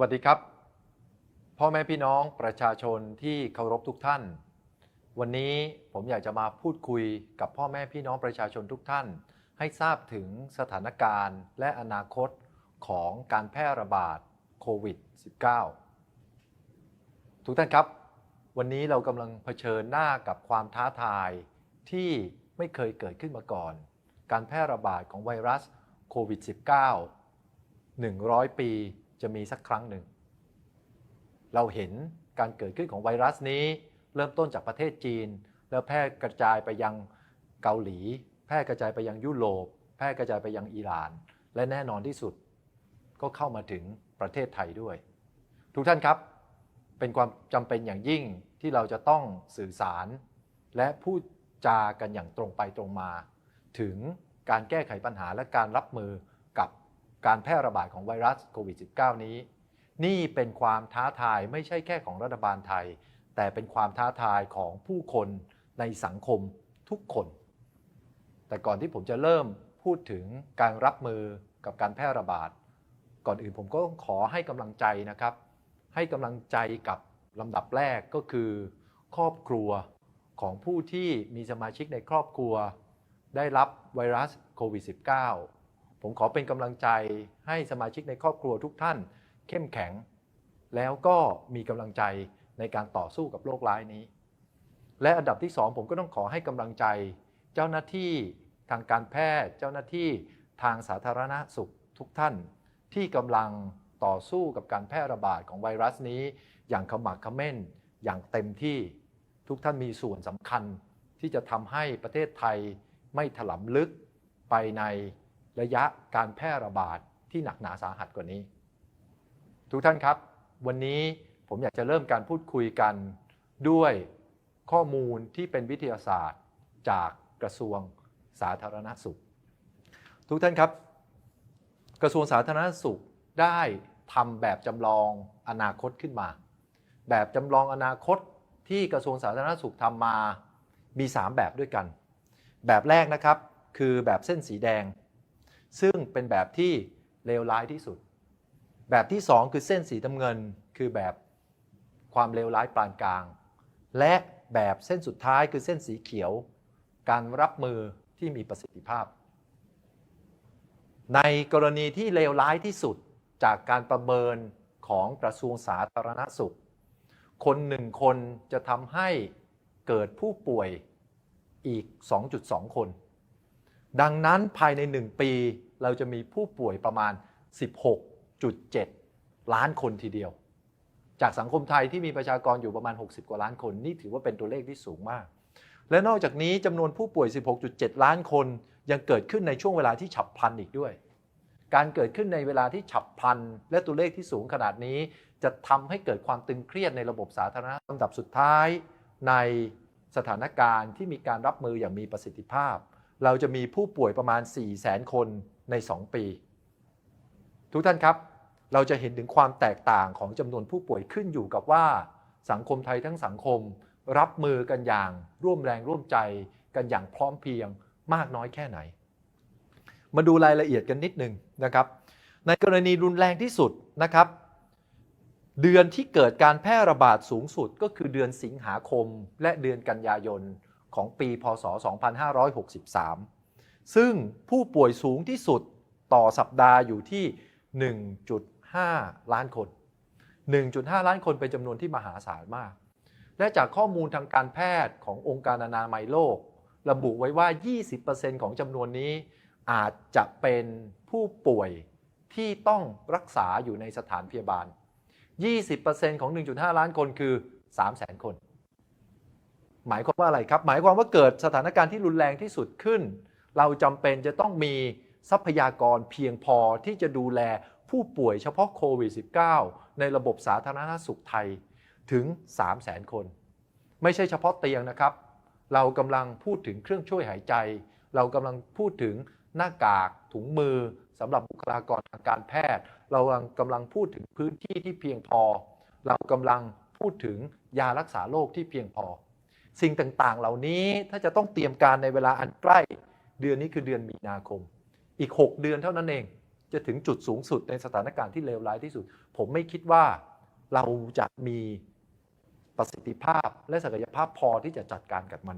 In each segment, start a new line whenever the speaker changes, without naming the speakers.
วัสดีครับ พ่อแม่พี่น้องประชาชนที่เคารพทุกท่าน วันนี้ผมอยากจะมาพูดคุยกับพ่อแม่พี่น้องประชาชนทุกท่าน ให้ทราบถึงสถานการณ์และอนาคตของการแพร่ระบาดโควิด -19 ทุกท่านครับ วันนี้เรากำลังเผชิญหน้ากับความท้าทายที่ไม่เคยเกิดขึ้นมาก่อน การแพร่ระบาดของไวรัสโควิด -19 100 ปี จะมีสักครั้งหนึ่ง เราเห็นการเกิดขึ้นของไวรัสนี้ เริ่มต้นจากประเทศจีน แล้วแพร่กระจายไปยังเกาหลี แพร่กระจายไปยังยุโรป แพร่กระจายไปยังอิหร่าน และแน่นอนที่สุดก็เข้ามาถึงประเทศไทยด้วย ทุกท่านครับเป็นความจำเป็นอย่างยิ่งที่เราจะต้องสื่อสาร และพูดจากันอย่างตรงไปตรงมา ถึงการแก้ไขปัญหาและการรับมือ การแพร่ระบาดของไวรัสโควิด -19 นี้ นี่เป็นความท้าทายไม่ใช่แค่ของรัฐบาลไทย แต่เป็นความท้าทายของผู้คนในสังคมทุกคน แต่ก่อนที่ผมจะเริ่มพูดถึงการรับมือกับการแพร่ระบาด ก่อนอื่นผมก็ขอให้กำลังใจนะครับ ให้กำลังใจกับลำดับแรกก็คือ ครอบครัวของผู้ที่มีสมาชิกในครอบครัว ได้รับไวรัสโควิด -19 ผมขอเป็นกำลังใจให้สมาชิกในครอบครัวทุกท่าน เข้มแข็ง แล้วก็มีกำลังใจในการต่อสู้กับโรคร้ายนี้ และอันดับที่2ผมก็ต้องขอให้กำลังใจ เจ้าหน้าที่ทางการแพทย์ เจ้าหน้าที่ทางสาธารณสุขทุกท่าน ที่กำลังต่อสู้กับการแพร่ระบาดของไวรัสนี้ อย่างขมักขม้น อย่างเต็มที่ทุกท่านมีส่วนสำคัญที่จะทำให้ประเทศไทยไม่ถลำลึกไปใน ระยะการแพร่ระบาดที่หนักหนาสาหัสกว่านี้ ทุกท่านครับ วันนี้ผมอยากจะเริ่มการพูดคุยกันด้วยข้อมูลที่เป็นวิทยาศาสตร์จากกระทรวงสาธารณสุข ทุกท่านครับ กระทรวงสาธารณสุขได้ทำแบบจำลองอนาคตขึ้นมา แบบจำลองอนาคตที่กระทรวงสาธารณสุขทำมามี 3 แบบด้วยกัน แบบแรกนะครับคือแบบเส้นสีแดง ซึ่งเป็นแบบที่เลวร้ายที่สุด แบบที่ 2 คือเส้นสีน้ำเงินคือแบบความเลวร้ายปานกลาง และแบบเส้นสุดท้ายคือเส้นสีเขียว การรับมือที่มีประสิทธิภาพ ในกรณีที่เลวร้ายที่สุดจากการประเมินของกระทรวงสาธารณสุข คนหนึ่งคนจะทำให้เกิดผู้ป่วยอีก 2.2 คน ดังนั้นภายใน 1 ปี เราจะมีผู้ป่วยประมาณ 16.7 ล้านคนทีเดียว จากสังคมไทยที่มีประชากรอยู่ประมาณ 60 กว่าล้านคน นี่ถือว่าเป็นตัวเลขที่สูงมาก และนอกจากนี้จำนวนผู้ป่วย 16.7 ล้านคนยังเกิดขึ้นในช่วงเวลาที่ฉับพลันอีกด้วย การเกิดขึ้นในเวลาที่ฉับพลัน และตัวเลขที่สูงขนาดนี้ จะทำให้เกิดความตึงเครียดในระบบสาธารณะลำดับสุดท้ายในสถานการณ์ที่มีการรับมืออย่างมีประสิทธิภาพ เราจะมีผู้ป่วยประมาณ 4 0 0 0 0 0 คน ใน 2 ปี ทุกท่านครับ เราจะเห็นถึงความแตกต่างของจำนวนผู้ป่วยขึ้นอยู่กับว่า สังคมไทยทั้งสังคมรับมือกันอย่างร่วมแรงร่วมใจกันอย่างพร้อมเพรียงมากน้อยแค่ไหน มาดูรายละเอียดกันนิดหนึ่งนะครับ ในกรณีรุนแรงที่สุดนะครับ เดือนที่เกิดการแพร่ระบาดสูงสุดก็คือเดือนสิงหาคมและเดือนกันยายนของปี พศ 2563 ซึ่งผู้ป่วยสูงที่สุดต่อสัปดาห์อยู่ที่ 1.5 ล้านคน 1.5 ล้านคนเป็นจำนวนที่มหาศาลมาก และจากข้อมูลทางการแพทย์ขององค์การอนามัยโลก ระบุไว้ว่า 20%ของจำนวนนี้อาจจะเป็นผู้ป่วยที่ต้องรักษาอยู่ในสถานพยาบาล 20%ของ 1.5 ล้านคนคือ 300,000 คน หมายความว่าอะไรครับ หมายความว่าเกิดสถานการณ์ที่รุนแรงที่สุดขึ้น เราจำเป็นจะต้องมีทรัพยากรเพียงพอที่จะดูแลผู้ป่วยเฉพาะโควิด -19 ในระบบสาธารณสุขไทยถึง 300,000คน ไม่ใช่เฉพาะเตียงนะครับ เรากำลังพูดถึงเครื่องช่วยหายใจ เรากำลังพูดถึงหน้ากากถุงมือสำหรับบุคลากรทางการแพทย์ เรากำลังพูดถึงพื้นที่ที่เพียงพอ เรากำลังพูดถึงยารักษาโรคที่เพียงพอ สิ่งต่างๆ เหล่านี้ถ้าจะต้องเตรียมการในเวลาอันใกล้ เดือนนี้คือเดือนมีนาคม อีก 6 เดือนเท่านั้นเอง จะถึงจุดสูงสุดในสถานการณ์ที่เลวร้ายที่สุด ผมไม่คิดว่าเราจะมีประสิทธิภาพและศักยภาพพอที่จะจัดการกับมัน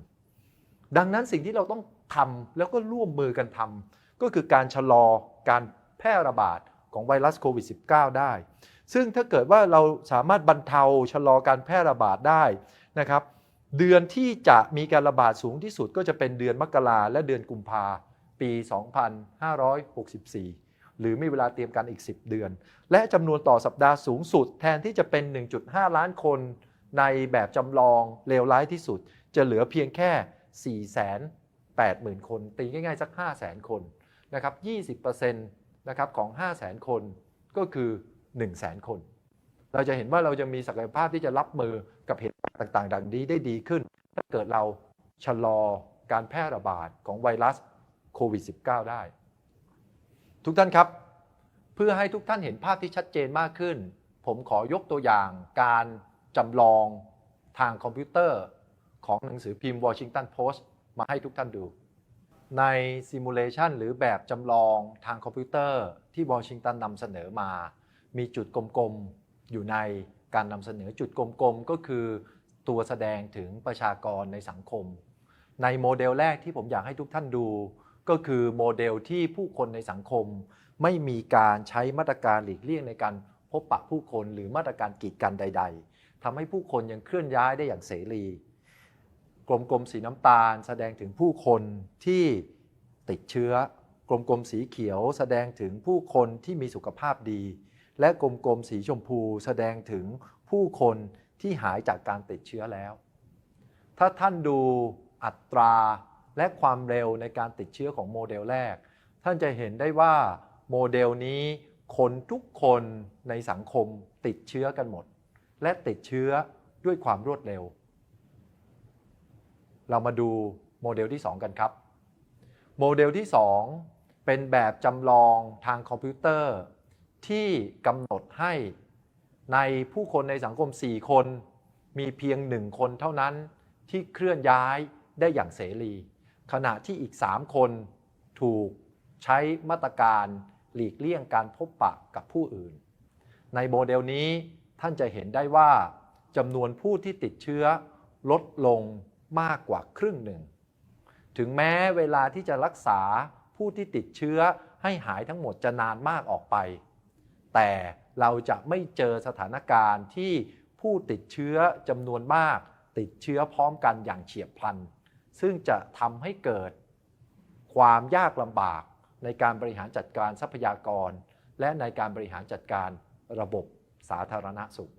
ดังนั้นสิ่งที่เราต้องทำแล้วก็ร่วมมือกันทำก็คือการชะลอการแพร่ระบาดของไวรัสโควิด -19 ได้ ซึ่งถ้าเกิดว่าเราสามารถบรรเทาชะลอการแพร่ระบาดได้นะครับ เดือนที่จะมีการระบาดสูงที่สุดก็จะเป็นเดือนมกราและเดือนกุมภาปี 2564 หรือมีเวลาเตรียมการอีก 10 เดือน และจำนวนต่อสัปดาห์สูงสุด แทนที่จะเป็น 1.5 ล้านคนในแบบจำลองเลวร้ายที่สุด จะเหลือเพียงแค่ 480,000 คน ตีง่ายๆ สัก 500,000 คนนะครับ 20%นะครับของ 500,000 คนก็คือ 100,000 คน เราจะเห็นว่าเราจะมีศักยภาพที่จะรับมือกับเหตุการณ์ต่างๆดังนี้ได้ดีขึ้น ถ้าเกิดเราชะลอการแพร่ระบาดของไวรัสโควิด -19 ได้ ทุกท่านครับ เพื่อให้ทุกท่านเห็นภาพที่ชัดเจนมากขึ้น ผมขอยกตัวอย่างการจำลองทางคอมพิวเตอร์ของหนังสือพิมพ์ Washington Post มาให้ทุกท่านดู ในซิมูเลชันหรือแบบจำลองทางคอมพิวเตอร์ที่วอชิงตันนำเสนอมา มีจุดกลมๆ อยู่ในการนำเสนอจุดกลมๆ ก็คือตัวแสดงถึงประชากรในสังคม ในโมเดลแรกที่ผมอยากให้ทุกท่านดู ก็คือโมเดลที่ผู้คนในสังคม ไม่มีการใช้มาตรการหลีกเลี่ยงในการพบปะผู้คนหรือมาตรการกีดกันใด ๆทำให้ผู้คนยังเคลื่อนย้ายได้อย่างเสรี กลมๆสีน้ำตาล แสดงถึงผู้คนที่ติดเชื้อกลมๆสีเขียว แสดงถึงผู้คนที่มีสุขภาพดี และกลมๆสีชมพูแสดงถึงผู้คนที่หายจากการติดเชื้อแล้ว ถ้าท่านดูอัตราและความเร็วในการติดเชื้อของโมเดลแรก ท่านจะเห็นได้ว่าโมเดลนี้คนทุกคนในสังคมติดเชื้อกันหมด และติดเชื้อด้วยความรวดเร็ว เรามาดูโมเดลที่ 2 กันครับ โมเดลที่ 2 เป็นแบบจำลองทางคอมพิวเตอร์ ที่กำหนดให้ในผู้คนในสังคม 4 คน มีเพียง1คนเท่านั้นที่เคลื่อนย้ายได้อย่างเสรี ขณะที่อีก 3 คนถูกใช้มาตรการหลีกเลี่ยงการพบปะกับผู้อื่น ในโมเดลนี้ท่านจะเห็นได้ว่าจำนวนผู้ที่ติดเชื้อลดลงมากกว่าครึ่งหนึ่ง ถึงแม้เวลาที่จะรักษาผู้ที่ติดเชื้อให้หายทั้งหมดจะนานมากออกไป แต่เราจะไม่เจอสถานการณ์ที่ผู้ติดเชื้อจำนวนมาก ติดเชื้อพร้อมกันอย่างเฉียบพลัน ซึ่งจะทำให้เกิดความยากลำบากในการบริหารจัดการทรัพยากร และในการบริหารจัดการระบบสาธารณสุข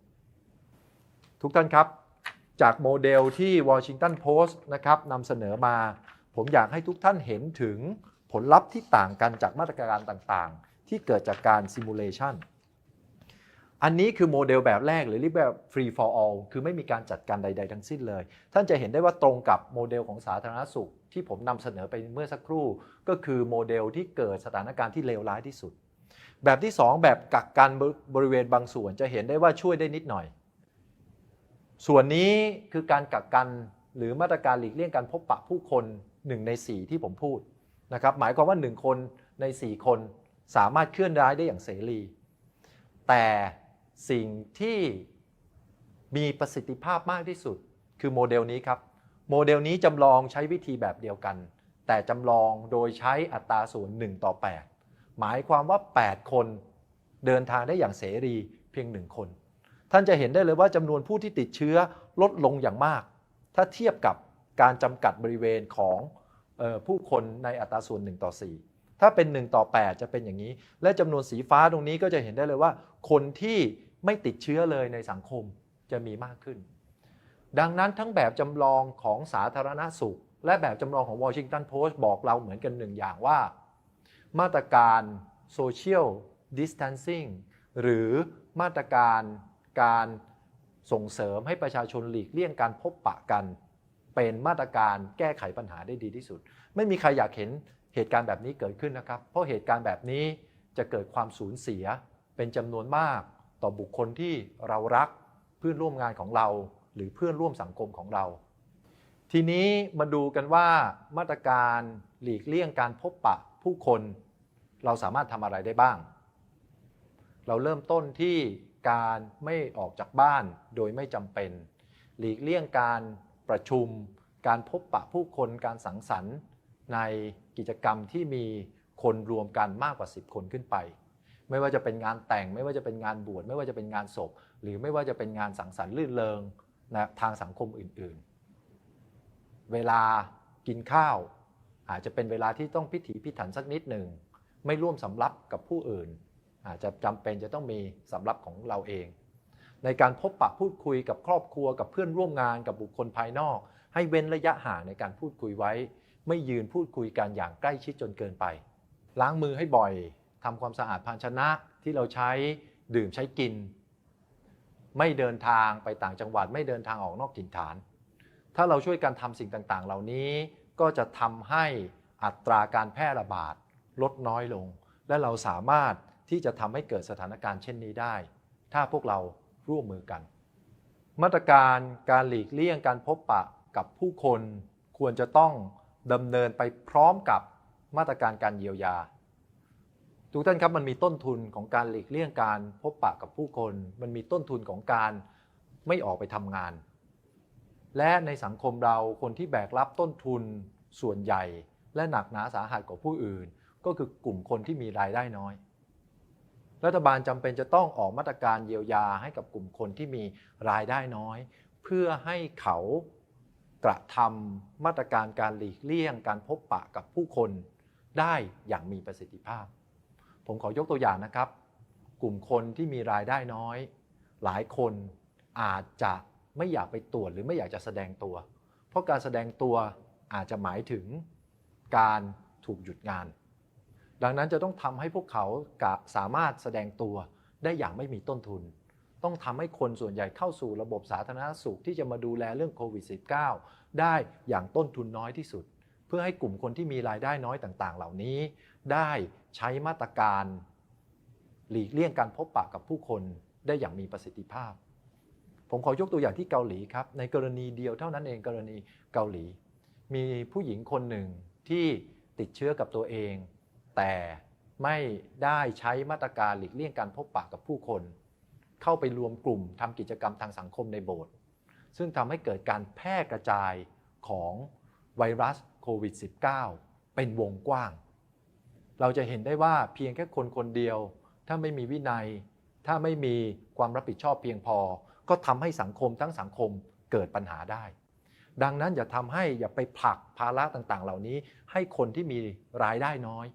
ทุกท่านครับ จากโมเดลที่ Washington Post นะครับนำเสนอมา ผมอยากให้ทุกท่านเห็นถึงผลลัพธ์ที่ต่างกันจากมาตรการต่างๆ ที่เกิดจากการ simulation อันนี้คือโมเดลแบบแรกหรือเรียกแบบ free for all คือไม่มีการจัดการใด ๆ ทั้งสิ้นเลย ท่านจะเห็นได้ว่าตรงกับโมเดลของสาธารณสุข ที่ผมนำเสนอไปเมื่อสักครู่ ก็คือโมเดลที่เกิดสถานการณ์ที่เลวร้ายที่สุด แบบที่ 2 แบบกักกันบริเวณบางส่วนจะเห็นได้ว่าช่วยได้นิดหน่อย ส่วนนี้คือการกักกันหรือมาตรการหลีกเลี่ยงการพบปะผู้คน 1 ใน 4 ที่ผมพูดนะครับหมายความว่า 1 คนใน 4 คน สามารถเคลื่อนย้ายได้อย่างเสรี แต่สิ่งที่มีประสิทธิภาพมากที่สุด คือโมเดลนี้ครับโมเดลนี้จำลองใช้วิธีแบบเดียวกัน แต่จำลองโดยใช้อัตราส่วน1ต่อ 8 หมายความว่า 8 คนเดินทางได้อย่างเสรีเพียง 1 คน ท่านจะเห็นได้เลยว่าจำนวนผู้ที่ติดเชื้อลดลงอย่างมาก ถ้าเทียบกับการจำกัดบริเวณของออผู้คนในอัตราส่วน 1 ต่อ 4 ถ้าเป็น 1 ต่อ 8 จะเป็นอย่างนี้ และจำนวนสีฟ้าตรงนี้ก็จะเห็นได้เลยว่า คนที่ไม่ติดเชื้อเลยในสังคมจะมีมากขึ้น ดังนั้นทั้งแบบจำลองของสาธารณสุข และแบบจำลองของ Washington Post บอกเราเหมือนกันหนึ่งอย่างว่า มาตรการ Social Distancing หรือมาตรการการส่งเสริมให้ประชาชนหลีกเลี่ยงการพบปะกัน เป็นมาตรการแก้ไขปัญหาได้ดีที่สุด ไม่มีใครอยากเห็น เหตุการณ์แบบนี้เกิดขึ้นนะครับ เพราะเหตุการณ์แบบนี้จะเกิดความสูญเสียเป็นจำนวนมากต่อบุคคลที่เรารักเพื่อนร่วมงานของเรา หรือเพื่อนร่วมสังคมของเรา ทีนี้มาดูกันว่ามาตรการหลีกเลี่ยงการพบปะผู้คนเราสามารถทำอะไรได้บ้าง เราเริ่มต้นที่การไม่ออกจากบ้านโดยไม่จำเป็น หลีกเลี่ยงการประชุม การพบปะผู้คน การสังสรรค์ ในกิจกรรมที่มีคนรวมกันมากกว่า 10 คนขึ้นไป ไม่ว่าจะเป็นงานแต่ง ไม่ว่าจะเป็นงานบวชไม่ว่าจะเป็นงานศพ หรือไม่ว่าจะเป็นงานสังสรรค์ลื่นเริงนะทางสังคมอื่นๆ เวลากินข้าว อาจจะเป็นเวลาที่ต้องพิถีพิถันสักนิดหนึ่งไม่ร่วมสำรับกับผู้อื่น อาจจะจำเป็นจะต้องมีสำรับของเราเอง ในการพบปะพูดคุยกับครอบครัวกับเพื่อนร่วมงานกับบุคคลภายนอก ให้เว้นระยะห่างในการพูดคุยไว้ ไม่ยืนพูดคุยกันอย่างใกล้ชิดจนเกินไป ล้างมือให้บ่อยทำความสะอาดภาชนะที่เราใช้ดื่มใช้กิน ไม่เดินทางไปต่างจังหวัด ไม่เดินทางออกนอกถิ่นฐาน ถ้าเราช่วยกันทำสิ่งต่างๆ เหล่านี้ก็จะทำให้อัตราการแพร่ระบาดลดน้อยลง และเราสามารถที่จะทำให้เกิดสถานการณ์เช่นนี้ได้ ถ้าพวกเราร่วมมือกัน มาตรการการหลีกเลี่ยงการพบปะกับผู้คนควรจะต้อง ดำเนินไปพร้อมกับมาตรการการเยียวยา ทุกท่านครับมันมีต้นทุนของการหลีกเลี่ยงการพบปะกับผู้คน มันมีต้นทุนของการไม่ออกไปทำงาน และในสังคมเราคนที่แบกรับต้นทุนส่วนใหญ่ และหนักหนาสาหัสกว่าผู้อื่น ก็คือกลุ่มคนที่มีรายได้น้อย รัฐบาลจำเป็นจะต้องออกมาตรการเยียวยาให้กับกลุ่มคนที่มีรายได้น้อย เพื่อให้เขา กระทำมาตรการการหลีกเลี่ยง การพบปะกับผู้คนได้อย่างมีประสิทธิภาพ ผมขอยกตัวอย่างนะครับ กลุ่มคนที่มีรายได้น้อย หลายคนอาจจะไม่อยากไปตรวจหรือไม่อยากจะแสดงตัว เพราะการแสดงตัวอาจจะหมายถึงการถูกหยุดงาน ดังนั้นจะต้องทำให้พวกเขาสามารถแสดงตัวได้อย่างไม่มีต้นทุน ต้องทำให้คนส่วนใหญ่เข้าสู่ระบบสาธารณสุขที่จะมาดูแลเรื่องโควิด -19 ได้อย่างต้นทุนน้อยที่สุด เพื่อให้กลุ่มคนที่มีรายได้น้อยต่างๆ เหล่านี้ ได้ใช้มาตรการหลีกเลี่ยงการพบปะกับผู้คนได้อย่างมีประสิทธิภาพ ผมขอยกตัวอย่างที่เกาหลีครับ ในกรณีเดียวเท่านั้นเองกรณีเกาหลี มีผู้หญิงคนหนึ่งที่ติดเชื้อกับตัวเอง แต่ไม่ได้ใช้มาตรการหลีกเลี่ยงการพบปะกับผู้คน เข้าไปรวมกลุ่มทำกิจกรรมทางสังคมในโบสถ์ซึ่งทำให้เกิดการแพร่กระจายของไวรัสโควิด -19 เป็นวงกว้าง เราจะเห็นได้ว่าเพียงแค่คนคนเดียว ถ้าไม่มีวินัย ถ้าไม่มีความรับผิดชอบเพียงพอ ก็ทำให้สังคมทั้งสังคมเกิดปัญหาได้ ดังนั้นอย่าทำให้อย่าไปผลักภาระต่างๆ เหล่านี้ ให้คนที่มีรายได้น้อย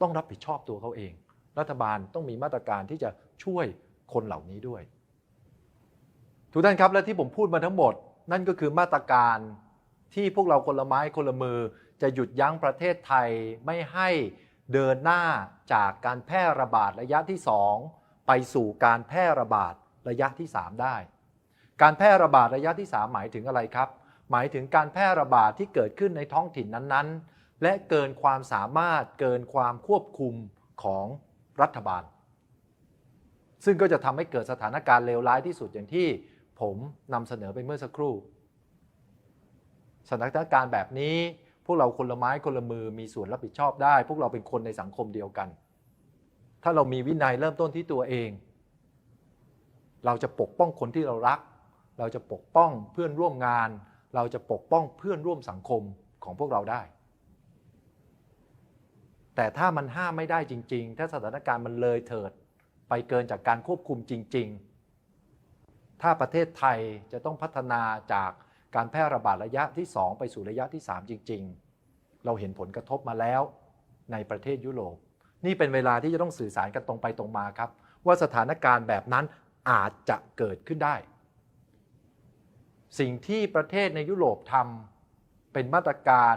ต้องรับผิดชอบตัวเขาเอง รัฐบาลต้องมีมาตรการที่จะช่วย คนเหล่านี้ด้วย ทุกท่านครับและที่ผมพูดมาทั้งหมด นั่นก็คือมาตรการที่พวกเราคนละไม้คนละมือ จะหยุดยั้งประเทศไทยไม่ให้เดินหน้าจากการแพร่ระบาดระยะที่ 2 ไปสู่การแพร่ระบาดระยะที่ 3 ได้ การแพร่ระบาดระยะที่ 3 หมายถึงอะไรครับ หมายถึงการแพร่ระบาดที่เกิดขึ้นในท้องถิ่นนั้นๆ และเกินความสามารถเกินความควบคุมของรัฐบาล ซึ่งก็จะทำให้เกิดสถานการณ์เลวร้ายที่สุดอย่างที่ผมนำเสนอไปเมื่อสักครู่ สถานการณ์แบบนี้ พวกเราคนละไม้คนละมือมีส่วนรับผิดชอบได้ พวกเราเป็นคนในสังคมเดียวกัน ถ้าเรามีวินัยเริ่มต้นที่ตัวเอง เราจะปกป้องคนที่เรารัก เราจะปกป้องเพื่อนร่วมงาน เราจะปกป้องเพื่อนร่วมสังคมของพวกเราได้ แต่ถ้ามันห้ามไม่ได้จริง ๆ ถ้าสถานการณ์มันเลยเถิด ไปเกินจากการควบคุมจริง ๆ ถ้าประเทศไทยจะต้องพัฒนาจากการแพร่ระบาดระยะที่ 2 ไปสู่ระยะที่ 3 จริง ๆ เราเห็นผลกระทบมาแล้วในประเทศยุโรป นี่เป็นเวลาที่จะต้องสื่อสารกันตรงไปตรงมาครับ ว่าสถานการณ์แบบนั้นอาจจะเกิดขึ้นได้ สิ่งที่ประเทศในยุโรปทำเป็นมาตรการ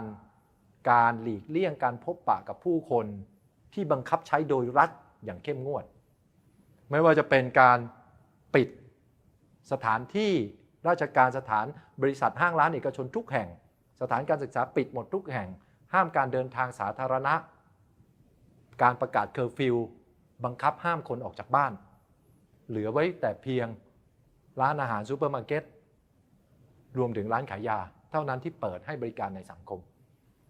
การหลีกเลี่ยงการพบปะกับผู้คนที่บังคับใช้โดยรัฐอย่างเข้มงวด ไม่ว่าจะเป็นการปิดสถานที่ราชการสถานบริษัทห้างร้านเอกชนทุกแห่ง สถานการศึกษาปิดหมดทุกแห่ง ห้ามการเดินทางสาธารณะ การประกาศเคอร์ฟิวบังคับห้ามคนออกจากบ้าน เหลือไว้แต่เพียงร้านอาหารซูเปอร์มาร์เก็ตรวมถึงร้านขายยา เท่านั้นที่เปิดให้บริการในสังคม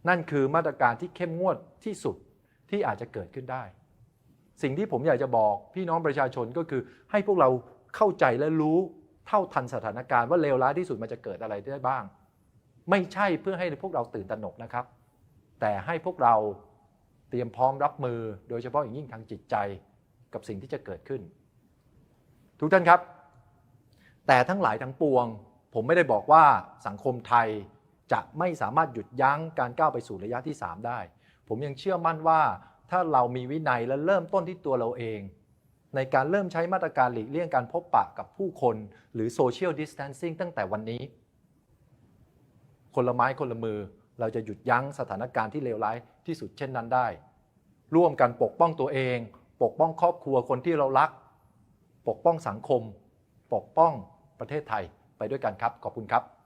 นั่นคือมาตรการที่เข้มงวดที่สุดที่อาจจะเกิดขึ้นได้ สิ่งที่ผมอยากจะบอกพี่น้องประชาชนก็คือให้พวกเราเข้าใจและรู้เท่าทันสถานการณ์ว่าเลวร้ายที่สุดมันจะเกิดอะไรได้บ้าง ไม่ใช่เพื่อให้พวกเราตื่นตระหนกนะครับ แต่ให้พวกเราเตรียมพร้อมรับมือ โดยเฉพาะอย่างยิ่งทางจิตใจกับสิ่งที่จะเกิดขึ้น ทุกท่านครับ แต่ทั้งหลายทั้งปวง ผมไม่ได้บอกว่าสังคมไทยจะไม่สามารถหยุดยั้งการก้าวไปสู่ระยะที่ 3 ได้ ผมยังเชื่อมั่นว่า ถ้าเรามีวินัยและเริ่มต้นที่ตัวเราเอง ในการเริ่มใช้มาตรการหลีกเลี่ยงการพบปะกับผู้คนหรือโซเชียลดิส a ทนซิ่งตั้งแต่วันนี้ คนละไม้คนละมือเราจะหยุดยั้งสถานการณ์ที่เลวร้ายที่สุดเช่นนั้นได้ ร่วมกันปกป้องตัวเอง ปกป้องครอบครัวคนที่เรารัก ปกป้องสังคม ปกป้องประเทศไทยไปด้วยกันครับ ขอบคุณครับ